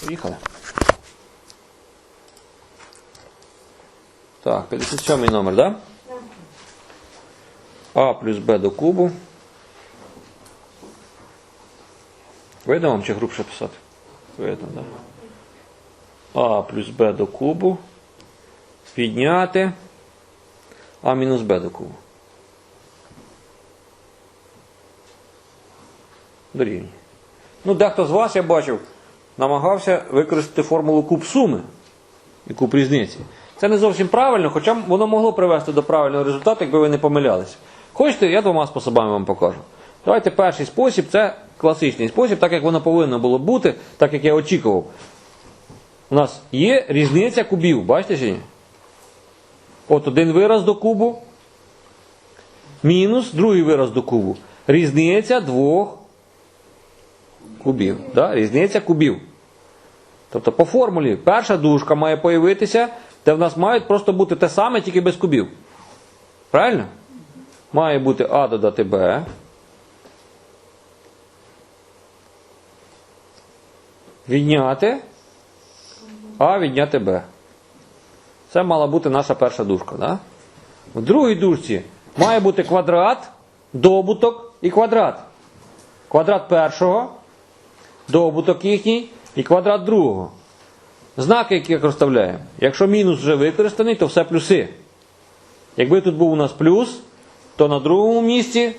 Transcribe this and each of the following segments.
Поїхали. Так, 57 номер, так? Да? А плюс Б до кубу. Видно вам чи грубше писати? Видно, так? А плюс Б до кубу. Підняти. А мінус Б до кубу. Дорівнює. Ну, дехто з вас, я бачив, намагався використати формулу куб суми і куб різниці. Це не зовсім правильно, хоча воно могло привести до правильного результату, якби ви не помилялися. Хочете, я двома способами вам покажу. Давайте перший спосіб це класичний спосіб, так як воно повинно було бути, так як я очікував. У нас є різниця кубів, бачите чи ні? От один вираз до кубу, мінус другий вираз до кубу. Різниця двох кубів. Да? Різниця кубів. Тобто по формулі перша дужка має появитися, де в нас мають просто бути те саме, тільки без кубів. Правильно? Має бути А додати Б. Відняти А відняти Б. Це мала бути наша перша дужка. Да? В другій дужці має бути квадрат, добуток і квадрат. Квадрат першого, добуток їхній і квадрат другого. Знаки, які як розставляємо. Якщо мінус вже використаний, то все плюси. Якби тут був у нас плюс, то на другому місці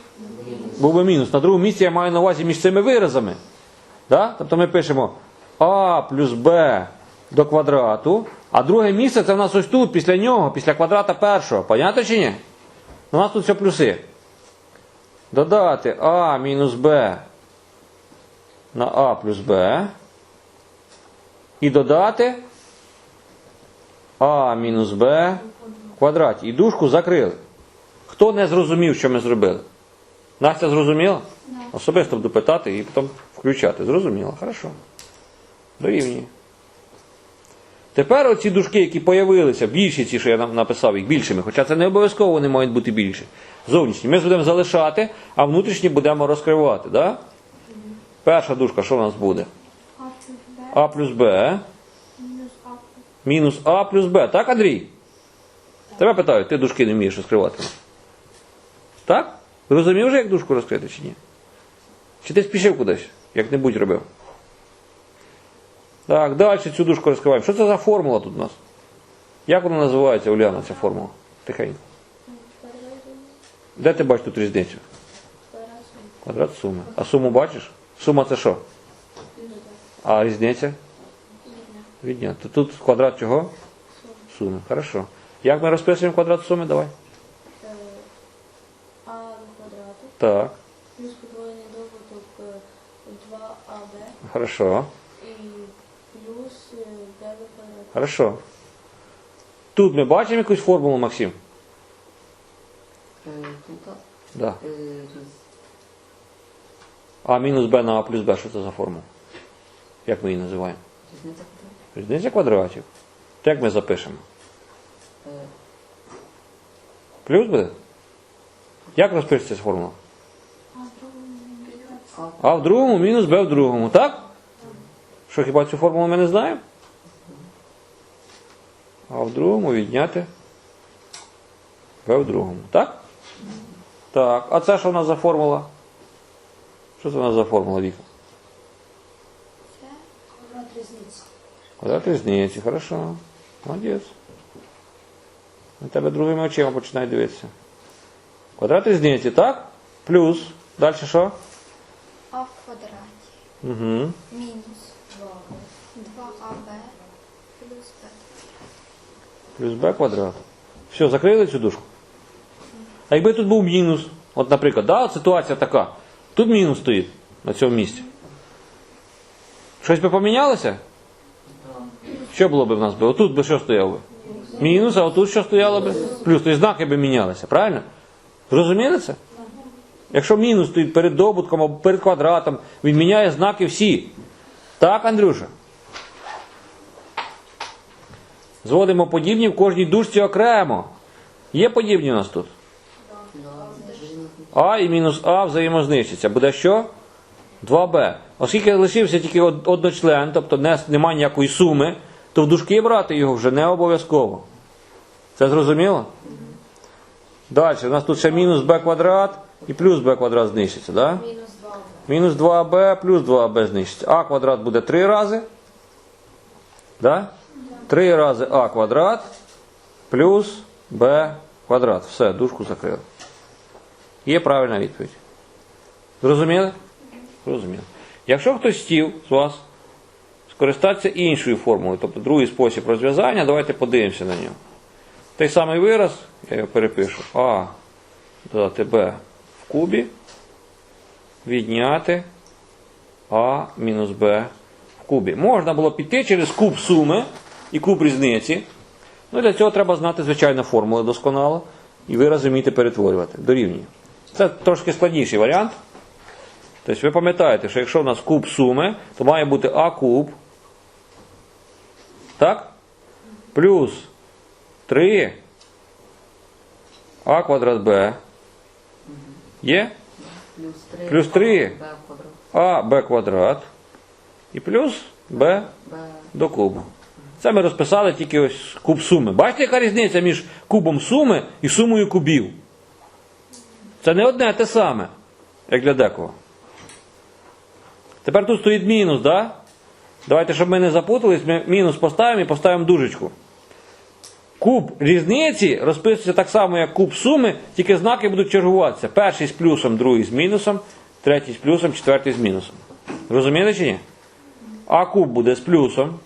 був би мінус. На другому місці я маю на увазі між цими виразами. Да? Тобто ми пишемо А плюс Б до квадрату, а друге місце це в нас ось тут, після нього, після квадрата першого. Понятно чи ні? У нас тут все плюси. Додати А мінус Б на А плюс Б. І додати А мінус Б в квадраті. І дужку закрили. Хто не зрозумів, що ми зробили? Настя зрозуміла? Особисто буду питати і потім включати. Зрозуміла, хорошо. Дорівнює. Тепер оці дужки, які появилися, більші ці, що я нам написав, їх більшими, хоча це не обов'язково вони мають бути більші. Зовнішні. Ми будемо залишати, а внутрішні будемо розкривати. Да? Перша дужка, що в нас буде? А плюс Б мінус А плюс Б. Так, Андрій? Тебе питають, ти дужки не вмієш розкривати. Так? Зрозумів вже, як дужку розкрити чи ні? Чи ти спішив кудись, як-небудь робив? Так, далі цю дужку розкриваємо. Що це за формула тут у нас? Як вона називається, Уляна, ця формула? Тихенько. Де ти бачиш тут різницю? Квадрат суми. А суму бачиш? Сума це що? А різниця? Відняти. Тут квадрат чого? Суми. Хорошо. Як ми розписуємо квадрат суми? Давай. А квадрату Так. плюс подвоєний добуток 2АБ Хорошо. і плюс е, Б до квадрату. Хорошо. Тут ми бачимо якусь формулу, Максим? Е, Тут Да. е, А мінус b на а плюс b, що це за формула? Як ми її називаємо? різниця квадратів. Різниця квадратів. То як ми запишемо? Е, Плюс буде? Як розпишеться ця формула? А в другому мінус А в другому b в другому, так? Що хіба цю формулу ми не знаємо? А в другому відняти b в другому, так? Так. А це що в нас за формула? Що це у нас за формула, Віка? Це квадрат різниці. Квадрат різниці, хорошо. Молодець. На тебе другими очима починає дивитися. Квадрат різниці, так? Плюс. Далі що? А в квадраті Угу. мінус 2АБ плюс Б. Плюс b квадрат. Все, закрили цю дужку. А якби тут був мінус, от, наприклад, да, ситуація така. Тут мінус стоїть на цьому місці. Щось би помінялося? Що було б в нас би? Отут би що стояло би? Мінус, а отут що стояло би? Плюс, тобто знаки би мінялися, правильно? Зрозуміли це? Якщо мінус стоїть перед добутком або перед квадратом, він міняє знаки всі. Так, Андрюша? Зводимо подібні в кожній дужці окремо. Є подібні у нас тут? А і мінус А взаємознищиться. Буде що? 2b. Оскільки лишився тільки одночлен, тобто немає ніякої суми, то в дужки брати його вже не обов'язково. Це зрозуміло? Далі, у нас тут ще мінус b квадрат і плюс b квадрат знищиться. Да? Мінус 2. Мінус 2b плюс 2b знищиться. А квадрат буде 3 рази. Да? 3 рази а квадрат плюс b квадрат. Все, дужку закрили. Є правильна відповідь. Зрозуміли? Зрозуміли. Якщо хтось хотів з вас скористатися іншою формулою, тобто другий спосіб розв'язання, давайте подивимося на нього. Той самий вираз, я його перепишу, а додати b в кубі відняти а мінус b в кубі. Можна було піти через куб суми і куб різниці. Ну, для цього треба знати, звичайно, формули досконало і вирази вміти перетворювати. Дорівнює. Це трошки складніший варіант. Тобто ви пам'ятаєте, що якщо в нас куб суми, то має бути а куб. Так? Плюс 3 а квадрат b. Є? Плюс 3. Плюс 3. Б квадрат. а і плюс Б. до кубу. Це ми розписали тільки ось куб суми. Бачите, яка різниця між кубом суми і сумою кубів? Це не одне те саме, як для декого. Тепер тут стоїть мінус, да? Давайте, щоб ми не запутались, ми мінус поставимо і поставимо дужечку. Куб різниці розписується так само, як куб суми, тільки знаки будуть чергуватися. Перший з плюсом, другий з мінусом, третій з плюсом, четвертий з мінусом. Розумієте чи ні? А куб буде з плюсом.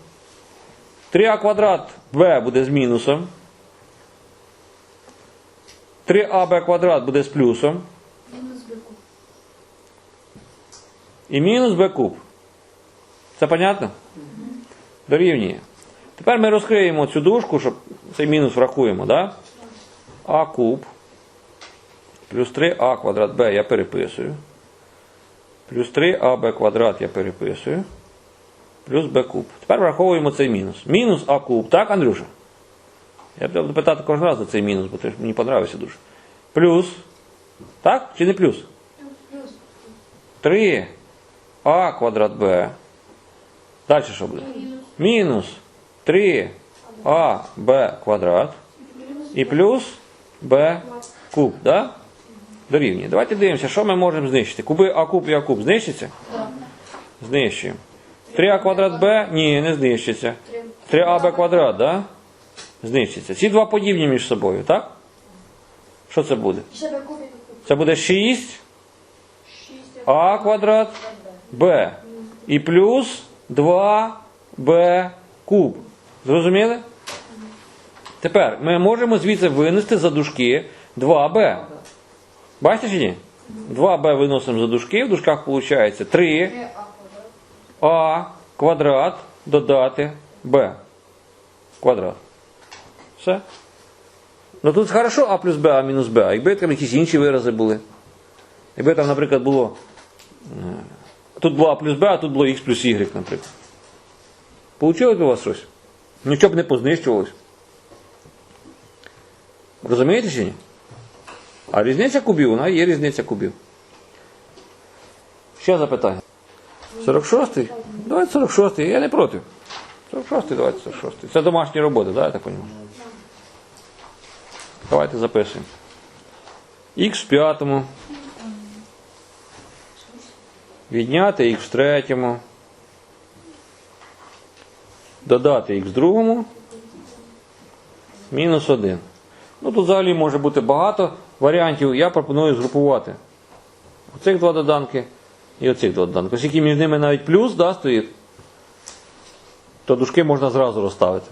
3а квадрат b буде з мінусом. 3аб квадрат буде з плюсом. Б. І мінус b куб. Це понятно? Дорівнює. Тепер ми розкриємо цю дужку, щоб цей мінус врахуємо, да? А куб. Плюс 3а квадрат b я переписую. Плюс 3аб квадрат я переписую. Плюс b куб. Тепер враховуємо цей мінус. Мінус а куб, так, Андрюша? Я буду питати кожен раз за цей мінус, бо ти мені подобається дуже. Плюс. Так? Чи не плюс? Плюс 3 а квадрат b. Далі що буде? мінус Мінус 3 а b квадрат і плюс b куб. Да? Дорівнює. Давайте дивимося, що ми можемо знищити. Куби а куб і а куб знищиться? Знищуємо. 3а квадрат b? Ні, не знищиться. 3аб квадрат, да? Знищиться. Ці два подібні між собою, так? Що це буде? Б Б. Це буде 6 6 а квадрат b. І плюс 2b куб. Зрозуміли? Тепер ми можемо звідси винести за дужки 2b. Бачите чи ні? 2b виносимо за дужки, в дужках виходить 3 3А квадрат. а квадрат додати b квадрат. Все. Ну тут хорошо а плюс b, а мінус b. Якби там якісь інші вирази були. Якби там, наприклад, було. Тут було а плюс b, а тут було x плюс y, наприклад. Получилось б у вас щось? Нічого б не познищувалось. Розумієте чи ні? А різниця кубів, вона є різниця кубів. Ще запитання. 46-й? Давайте 46-й, я не проти. 46-й, давайте 46-й. Це домашні роботи, да, я так розумію? Давайте записуємо. Х в п'ятому. Відняти х в третьому. Додати х в другому. Мінус 1. Ну тут взагалі може бути багато варіантів. Я пропоную згрупувати. Оцих два доданки і оцих два доданки. Оскільки між ними навіть плюс да, стоїть, то дужки можна зразу розставити.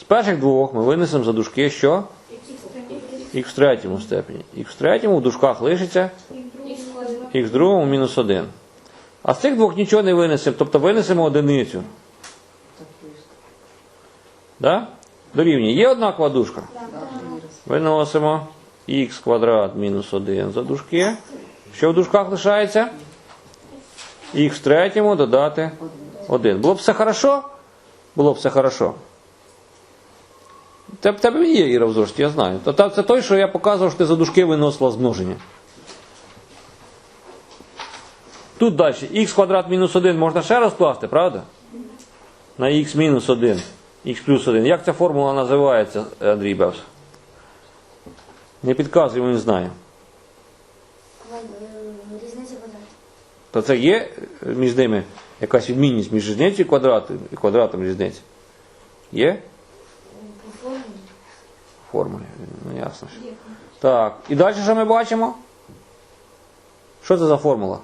З перших двох ми винесемо за дужки що? Х в третьому степені. Х в третьому в дужках лишиться х в другому мінус 1. А з цих двох нічого не винесемо, тобто винесемо одиницю. Да? Дорівнює. Є однакова дужка? Виносимо х квадрат мінус 1 за дужки. Що в дужках лишається? Х в третьому додати 1. Було б все хорошо? Було б все хорошо. Тебе є Іра в я знаю. Та- Це той, що я показував, що ти за дужки виносила з множення. Тут далі х квадрат мінус 1 можна ще раз класти, правда? На х мінус 1, х плюс 1. Як ця формула називається, Андрій Бевс? Не підказуй, він знає. Різниця квадратів. То це є між ними якась відмінність між різницею квадратом і квадратом різниці? Є? По формулі. Формулі. Ну ясно. ж. Так. І далі що ми бачимо? Що це за формула?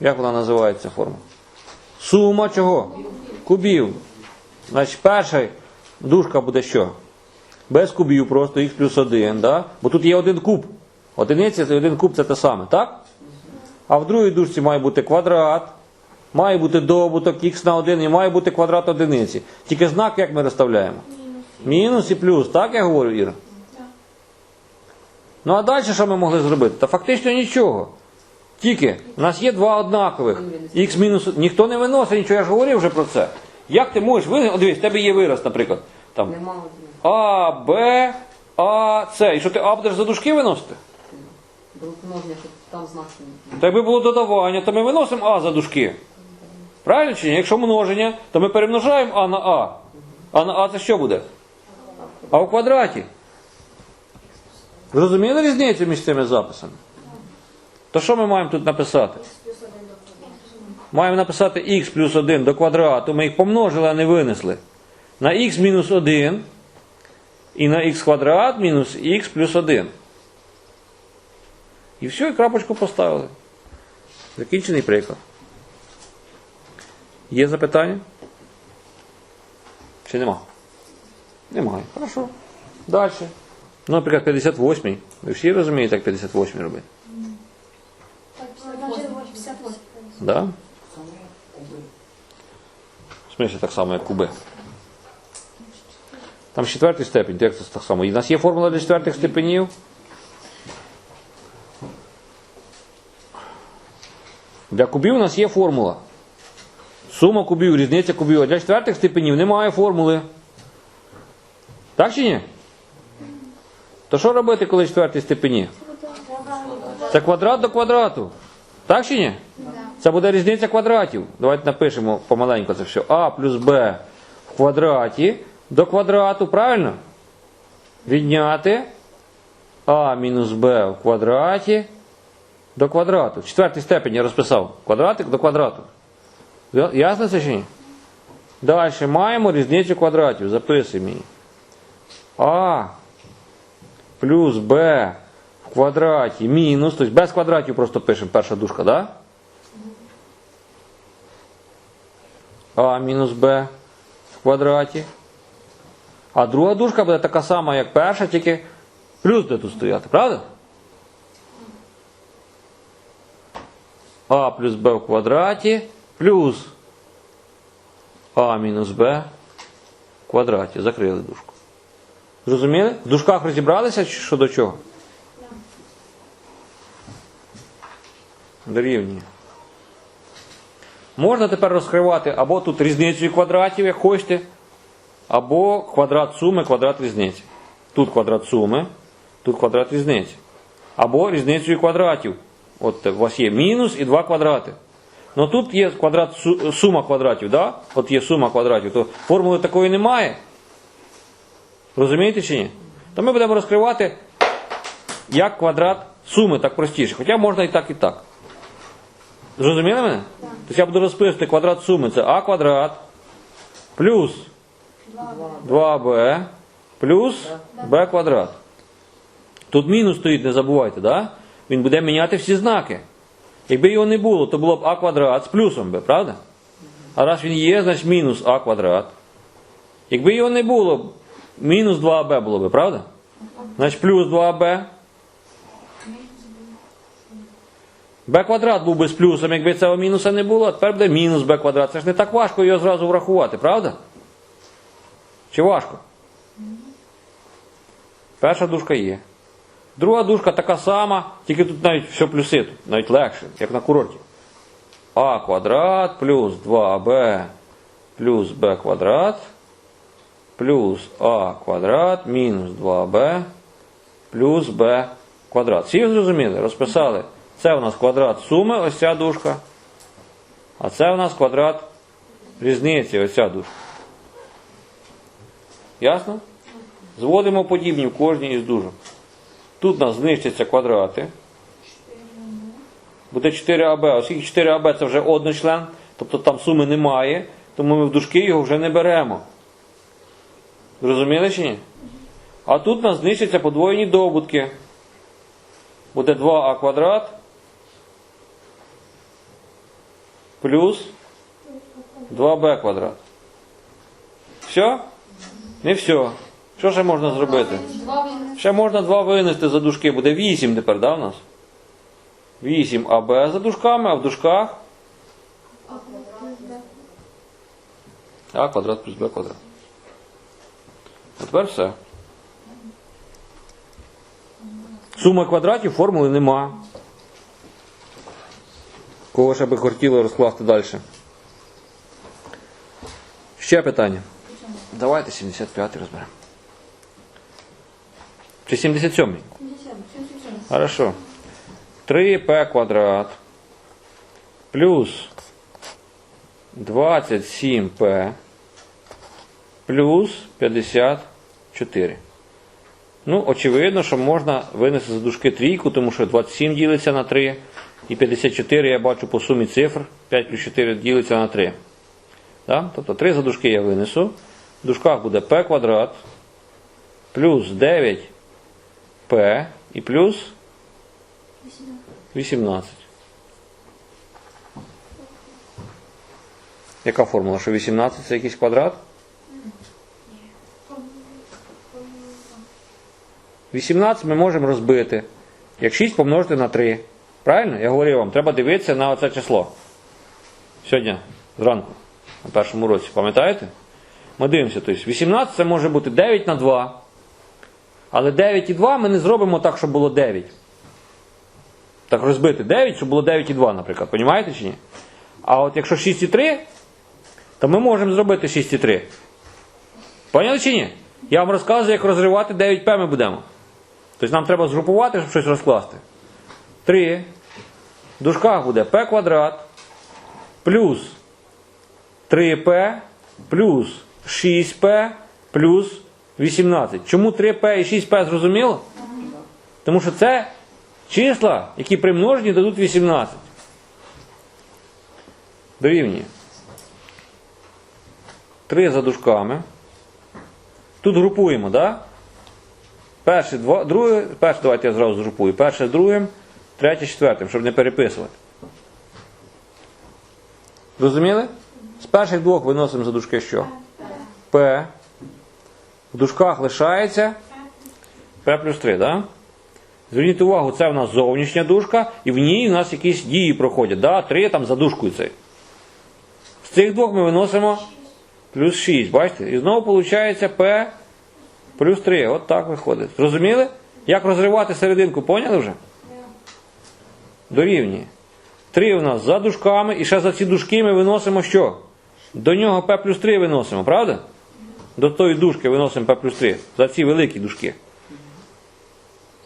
Як вона називається формула? Сума чого? Кубів. Значить, перша дужка буде що? Без кубів просто х плюс 1, да? бо тут є один куб. Одиниця це один куб це те саме, так? А в другій дужці має бути квадрат, має бути добуток х на 1 і має бути квадрат одиниці. Тільки знак як ми розставляємо? Мінус і плюс, так я говорю, Іра? Ну а далі що ми могли зробити? Та фактично нічого. Тільки в нас є два однакових. Х мінус. Ніхто не виносить нічого, я ж говорив вже про це. Як ти можеш винести? О, дивись, в тебе є вираз, наприклад. Там А, Б, А, С. І що ти А будеш за дужки виносити? Та якби було додавання, то ми виносимо А за дужки. Правильно чи ні? Якщо множення, то ми перемножаємо А на А. А на А це що буде? А в квадраті. Зрозуміли різницю між цими записами? То що ми маємо тут написати? Маємо написати х плюс 1 до квадрату. Ми їх помножили, а не винесли. На х мінус 1 і на х квадрат мінус х плюс 1. І все, і крапочку поставили. Закінчений приклад. Є запитання? Чи нема? Немає. Хорошо. Далі. Ну, наприклад, 58. Ви всі розумієте, як 58 робити? Да? В смысле так само, як куби. Там четвертий степень, як це так само. І в нас є формула для четвертих степенів. Для кубів у нас є формула. Сума кубів, різниця кубів. А для четвертих степенів немає формули. Так чи ні? То що робити, коли четвертій степені? Це квадрат до квадрату. Так чи ні? Це буде різниця квадратів. Давайте напишемо помаленьку це все. А плюс Б в квадраті до квадрату, правильно? Відняти А мінус Б в квадраті до квадрату. В четвертій степені я розписав. Квадратик до квадрату. Ясно це чи ні? Далі маємо різницю квадратів. Записуємо її. А плюс Б в квадраті мінус. Тобто без квадратів просто пишемо перша дужка, да? А мінус Б в квадраті. А друга дужка буде така сама, як перша, тільки плюс буде тут стояти, правда? А плюс Б в квадраті плюс А мінус Б в квадраті. Закрили дужку. Зрозуміли? В дужках розібралися чи що до чого? Дорівнює. Можна тепер розкривати або тут різницею квадратів, як хочете, або квадрат суми, квадрат різниці. Тут квадрат суми, тут квадрат різниці. Або різницею квадратів. От у вас є мінус і два квадрати. Ну тут є квадрат сума квадратів, да? От є сума квадратів, то формули такої немає. Розумієте чи ні? То ми будемо розкривати як квадрат суми, так простіше. Хоча можна і так, і так. Зрозуміли мене? Тобто я буду розписувати квадрат суми. Це а квадрат плюс 2b плюс b квадрат. Тут мінус стоїть, не забувайте, да? Він буде міняти всі знаки. Якби його не було, то було б а квадрат з плюсом b, правда? А раз він є, значить мінус а квадрат. Якби його не було, мінус 2b було б, правда? Значить плюс 2b. B квадрат був би з плюсом, якби цього мінуса не було, а тепер буде мінус b квадрат. Це ж не так важко його зразу врахувати, правда? Чи важко? Перша дужка є. Друга дужка така сама, тільки тут навіть все плюси, тут навіть легше, як на курорті. А квадрат плюс 2b плюс b квадрат плюс а квадрат мінус 2b плюс b квадрат. Всі зрозуміли? Розписали Це у нас квадрат суми, ось ця дужка. А це у нас квадрат різниці, ось ця дужка. Ясно? Зводимо подібні в кожній із дужок. Тут у нас знищаться квадрати. Буде 4АБ. Оскільки 4АБ це вже одночлен, тобто там суми немає, тому ми в дужки його вже не беремо. Зрозуміли чи ні? А тут у нас знищаться подвоєні добутки. Буде 2а квадрат плюс 2b квадрат. Все? Не все. Що ще можна зробити? Ще можна 2 винести за дужки. Буде 8 тепер, да, в нас? 8 АБ за дужками, а в дужках А квадрат плюс Б квадрат. А тепер все. Сума квадратів формули нема. Кого ще би хотіло розкласти далі? Ще питання. Давайте 75 розберемо. Чи 77? Хорошо. 3p квадрат плюс 27p плюс 54. Ну, очевидно, що можна винести за дужки трійку, тому що 27 ділиться на 3, і 54 я бачу по сумі цифр. 5 плюс 4 ділиться на 3. Да? Тобто 3 за дужки я винесу. В дужках буде p квадрат плюс 9p і плюс 18. Яка формула? Що 18 це якийсь квадрат? 18 ми можемо розбити, як 6 помножити на 3. Правильно? Я говорив вам, треба дивитися на оце число. Сьогодні, зранку, на першому році, пам'ятаєте? Ми дивимося, тобто 18 це може бути 9 на 2. Але 9 і 2 ми не зробимо так, щоб було 9. Так розбити 9, щоб було 9 і 2, наприклад. Понімаєте чи ні? А от якщо 6 і 3, то ми можемо зробити 6 і 3. Поняли чи ні? Я вам розказую, як розривати 9П ми будемо. Тобто нам треба згрупувати, щоб щось розкласти. 3. В дужках буде П квадрат плюс 3П плюс 6П плюс 18. Чому 3П і 6П зрозуміло? Тому що це числа, які при множенні дадуть 18. Дорівнює. 3 за дужками. Тут групуємо, да? Перше, два, перше, давайте я зразу згрупую. Перше з другим, третє з четвертим, щоб не переписувати. Зрозуміли? З перших двох виносимо за дужки що? П. В дужках лишається П плюс 3, да? Зверніть увагу, це в нас зовнішня дужка, і в ній у нас якісь дії проходять. Да? 3 там за дужкою цей. З цих двох ми виносимо плюс 6, бачите? І знову виходить P плюс 3. От так виходить. Зрозуміли? Як розривати серединку, поняли вже? Дорівнює. 3 у нас за дужками, і ще за ці дужки ми виносимо що? До нього P плюс 3 виносимо, правда? До тої дужки виносимо P плюс 3. За ці великі дужки.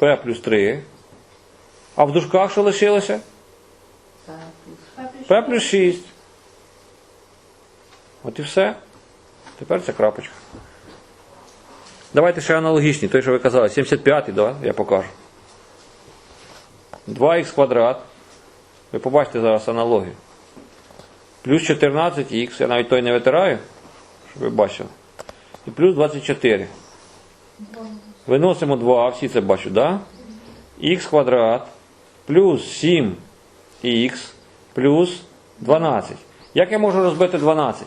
P плюс 3. А в дужках що лишилося? П плюс 6. От і все. Тепер це крапочка. Давайте ще аналогічні, той, що ви казали, 75-й, да? я покажу. 2х квадрат. Ви побачите зараз аналогію. Плюс 14х, я навіть той не витираю, щоб ви бачили. І плюс 24. Виносимо 2, всі це бачать, да? х квадрат плюс 7х плюс 12. Як я можу розбити 12?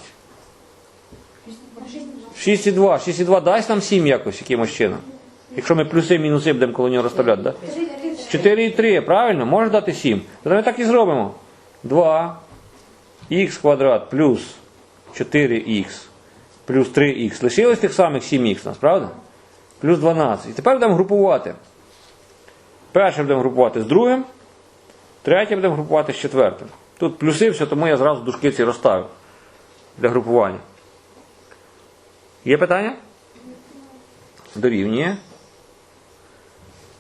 6,2. 6,2 дасть нам 7 якось якимось чином. Якщо ми плюси мінуси будемо коло нього розставляти, да? 4,3, правильно? Може дати 7. То ми так і зробимо. 2 х квадрат плюс 4х плюс 3х. Лишилось тих самих 7х у нас, правда? Плюс 12. І тепер будемо групувати. Перше будемо групувати з другим, третє будемо групувати з четвертим. Тут плюси все, тому я зразу дужки ці розставив для групування. Є питання? Дорівнює.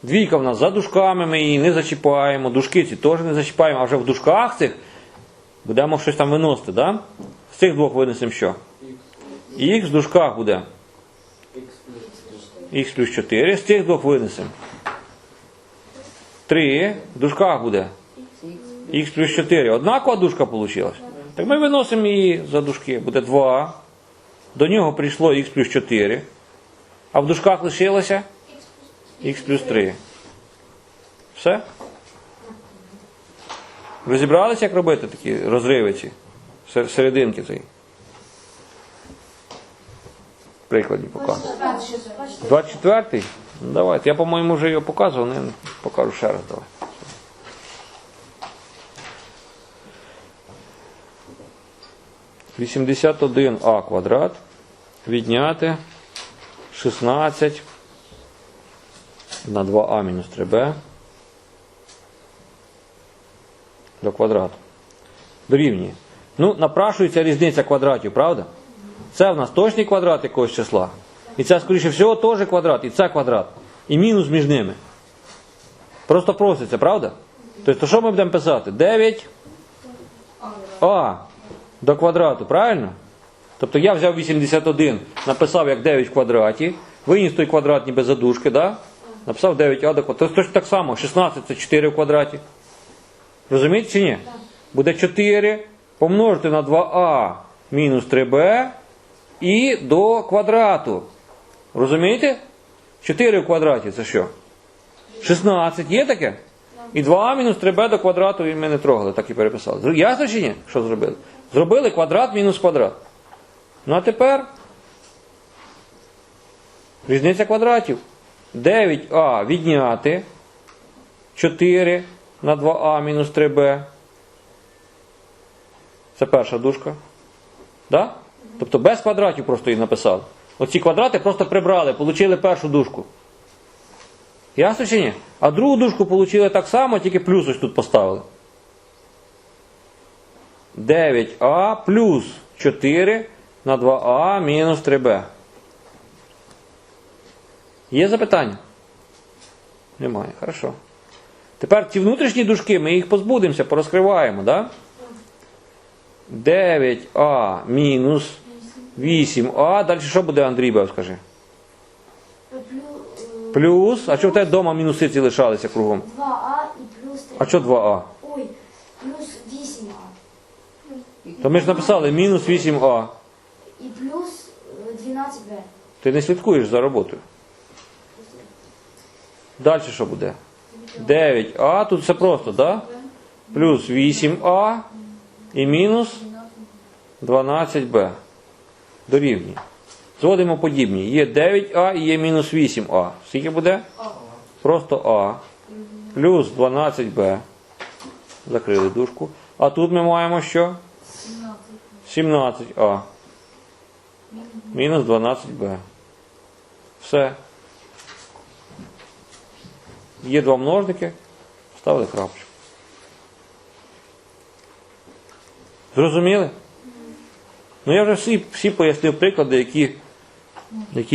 Двійка в нас за дужками, ми її не зачіпаємо, дужки ці теж не зачіпаємо, а вже в дужках цих будемо щось там виносити, да? З цих двох винесемо що? Х в дужках буде. Х плюс 4. З цих двох винесемо. 3 в дужках буде. Х плюс 4. Однакова дужка вийшла. Так ми виносимо її за дужки. Буде 2. До нього прийшло х плюс 4. А в дужках лишилося х плюс 3. Все? Розібралися, як робити такі розриви ці? Сер- Серединки цієї? Прикладні покажу. 24-й? Ну, давайте. Я, по-моєму, вже його показував, але покажу ще раз. Давай. Вісімдесят один а квадрат відняти 16 на 2а мінус 3b до квадрату. Дорівнює. Ну, напрашується різниця квадратів, правда? Це в нас точний квадрат якогось числа. І це, скоріше всього, теж квадрат, і це квадрат. І мінус між ними. Просто проситься, правда? Тобто, що ми будемо писати? 9 а до квадрату, правильно? Тобто я взяв 81, написав як 9 в квадраті, виніс той квадрат ніби задушки, да? Написав 9а до квадрату. Точно так само, 16 це 4 в квадраті. Розумієте чи ні? Буде 4 помножити на 2а мінус 3b і до квадрату. Розумієте? 4 в квадраті це що? 16. Є таке? І 2а мінус 3b до квадрату і ми не трогали, так і переписали. Ясно чи ні? Що зробили? Зробили квадрат мінус квадрат. Ну а тепер різниця квадратів. 9а відняти 4 на 2а мінус 3b. Це перша дужка. Да? Тобто без квадратів просто її написали. Оці квадрати просто прибрали, отримали першу дужку. Ясно чи ні? А другу дужку отримали так само, тільки плюс ось тут поставили. 9а плюс 4 на 2а мінус 3b. Є запитання? Немає. Хорошо. Тепер ці внутрішні дужки, ми їх позбудемося, порозкриваємо, да? 9а мінус 8а. Далі що буде, Андрій Бев, скажи? Плюс. А що в тебе вдома мінуси ці лишалися кругом? 2А і плюс 3. А що 2а? Ой, плюс 8А. То ми ж написали мінус 8а. І плюс е, 12Б. Ти не слідкуєш за роботою. Далі що буде? 9а, тут все просто, да? Плюс 8а і мінус 12b. Дорівнює. Зводимо подібні. Є 9а і є мінус 8а. Скільки буде? Просто а. Плюс 12b. Закрили дужку. А тут ми маємо що? 17а. Мінус 12b. Все. Є два множники. Ставили крапочку. Зрозуміли? Ну я вже всі, всі пояснив приклади, які, які